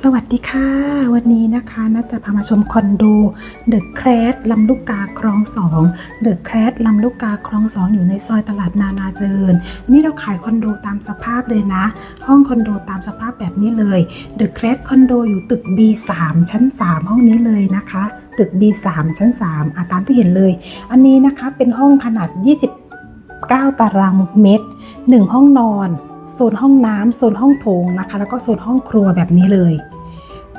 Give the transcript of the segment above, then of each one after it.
สวัสดีค่ะ วันนี้นะคะนัดจะพามาชมคอนโดเดอะแครสลำลูกกาคลองสองเดอะแครสลำลูกกาคลองสองอยู่ในซอยตลาดนานาเจริญอันนี้เราขายคอนโดตามสภาพเลยนะ ห้องคอนโดตามสภาพแบบนี้เลยเดอะแครสคอนโดอยู่ตึก B3 ชั้น 3 ห้องนี้เลยนะคะ ตึก B3 ชั้น3อะตามที่เห็นเลย อันนี้นะคะเป็นห้องขนาด29ตารางเมตร 1 ห้องนอน โซนห้องน้ำโซนห้องโถงนะคะ แล้วก็โซนห้องครัวแบบนี้เลย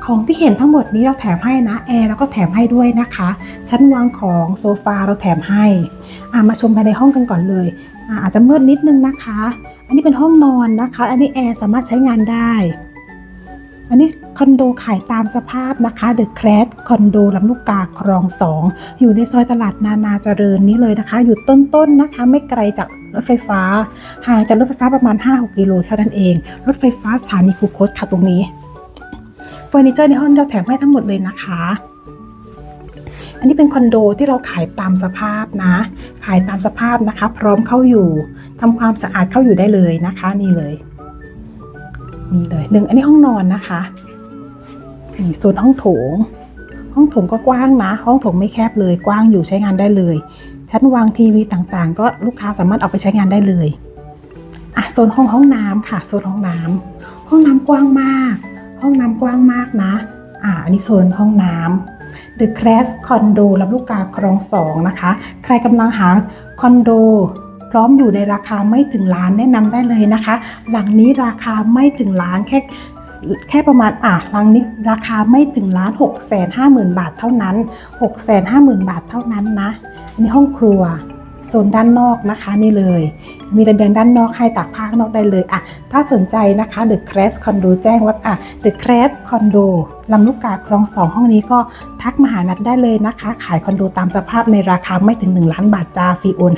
ของที่เห็นทั้งหมดนี้เราแถมให้นะแอร์เราก็แถมให้ด้วยนะคะ ชั้นวางของโซฟาเราแถมให้อ่ามาชมภายในห้องกันก่อนเลยอาอาจจะมืดนิดนึงนะคะ อันนี้เป็นห้องนอนนะคะ อันนี้แอร์สามารถใช้งานได้ อันนี้คอนโดขายตามสภาพนะคะเดอะแครสคอนโดลำลูกกาคลองสองอยู่ในซอยตลาดนานาเจริญนี้เลยนะคะ อยู่ต้นๆนะคะ ไม่ไกลจาก รถไฟฟ้าห่างจากรถไฟฟ้าประมาณ 5-6กิโลเท่านั้นเอง รถไฟฟ้าสถานีคูคตค่ะตรงนี้เฟอร์นิเจอร์ในห้องเราแถมให้ทั้งหมดเลยนะคะ อันนี้เป็นคอนโดที่เราขายตามสภาพนะ ขายตามสภาพนะคะ พร้อมเข้าอยู่ทำความสะอาดเข้าอยู่ได้เลยนะคะ นี่เลยนี่เลยหนึ่งอันนี้ห้องนอนนะคะนี่โซนห้องโถง ห้องโถงก็กว้างนะ ห้องโถงไม่แคบเลยกว้างอยู่ใช้งานได้เลย ชั้นวางทีวีต่างๆ ก็ลูกค้าสามารถเอาไปใช้งานได้เลยอะโซนห้องห้องน้ำค่ะโซนห้องน้ำห้องน้ำกว้างมาก ห้องน้ำกว้างมากนะอ่าอันนี้โซนห้องน้ำ The Class Condo ลำลูกกาคลองสองนะคะ ใครกำลังหาคอนโด พร้อมอยู่ในราคาไม่ถึงล้านแนะนำได้เลยนะคะ หลังนี้ราคาไม่ถึงล้านแค่แค่ประมาณอะหลังนี้ราคาไม่ถึงล้าน6 5 0 0 0 0 บาทเท่านั้น 6 5 0 0 0 0 บาทเท่านั้นนะอันนี้ห้องครัวโซนด้านนอกนะคะนี่เลย มีระเบียงด้านนอกให้ตากผ้าข้างนอกได้เลยอะถ้าสนใจนะคะ The Crest Condo แจ้งว่าอะ The Crest Condo ลำลูกกาคลองสองห้องนี้ก็ทักมาหานัดได้เลยนะคะ ขายคอนโดตามสภาพในราคาไม่ถึง 1 ล้านบาทจ้าฟรีโอน